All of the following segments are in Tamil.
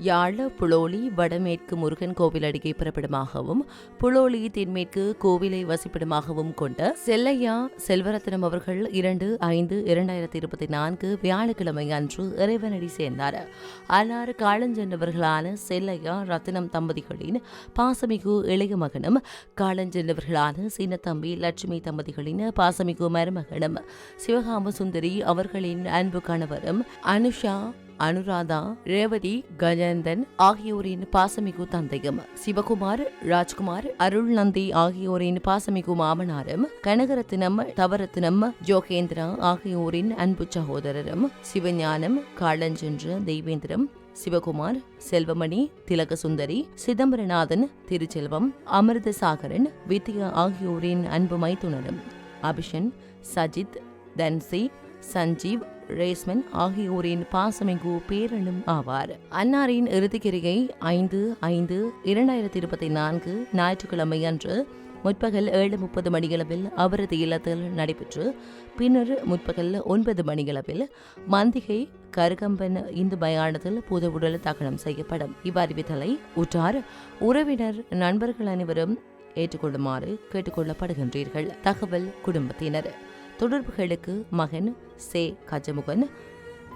யாழ புலோலி வடமேற்கு முருகன் கோவில் அருகே பிறப்பிடமாகவும் புலோலி தென்மேற்கு கோவிலை வசிப்பிடமாகவும் கொண்ட செல்லையா செல்வரத்னம் அவர்கள் இரண்டு ஐந்து இரண்டாயிரத்தி இருபத்தி நான்கு வியாழக்கிழமை அன்று இறைவனடி சேர்ந்தார். அன்னாறு காலஞ்சென்றவர்களான செல்லையா ரத்தினம் தம்பதிகளின் பாசமிகு இளைய மகனும் காலஞ்சென்றவர்களான சின்னத்தம்பி லட்சுமி தம்பதிகளின் பாசமிகு மருமகனும் சிவகாம சுந்தரி அவர்களின் அன்பு கணவரும் அனுஷா அனுராதா ரேவதி கஜேந்தன் ஆகியோரின் பாசமிகு தந்தையும் சிவகுமார் ராஜ்குமார் அருள் நந்தி ஆகியோரின் பாசமிகு மாமனாரும் கனகரத்தினம் தவரத்தினம் ஜோகேந்திரா ஆகியோரின் அன்பு சகோதரரும் சிவஞானம் காளஞ்சென்ற தெய்வேந்திரம் சிவகுமார் செல்வமணி திலகசுந்தரி சிதம்பரநாதன் திருச்செல்வம் அமிர்தசாகரன் வித்யா ஆகியோரின் அன்பு மைத்துனரும் அபிஷன் சஜித் தன்சி சஞ்சீவ் ரேஸ்மன் ஆகியோரின் பாசமிகு பேரனும் ஆவார். அன்னாரின் இறுதிக்கிரிகை ஐந்து ஐந்து இரண்டாயிரத்தி இருபத்தி நான்கு ஞாயிற்றுக்கிழமை அன்று முற்பகல் ஏழு முப்பது மணியளவில் அவரது இல்லத்தில் நடைபெற்று பின்னர் முற்பகல் ஒன்பது மணியளவில் மந்திகை கருகம்பன் இந்து மயானத்தில் புது உடல் தகனம் செய்யப்படும். இவ்வறிவித்தலை உற்றார் உறவினர் நண்பர்கள் அனைவரும் ஏற்றுக்கொள்ளுமாறு கேட்டுக்கொள்ளப்படுகின்றீர்கள். தகவல் குடும்பத்தினர். தொடர்புகளுக்கு மகன் சே கஜமுகன்.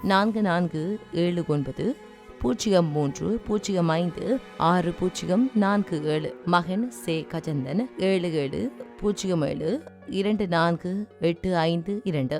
நான்கு நான்கு ஏழு ஒன்பது பூஜ்ஜியம் மூன்று பூஜ்ஜியம் ஐந்து ஆறு பூஜ்ஜியம் நான்கு ஏழு. மகன் சே கஜந்தன் ஏழு ஏழு பூஜ்ஜியம் ஏழு இரண்டு நான்கு எட்டு ஐந்து இரண்டு.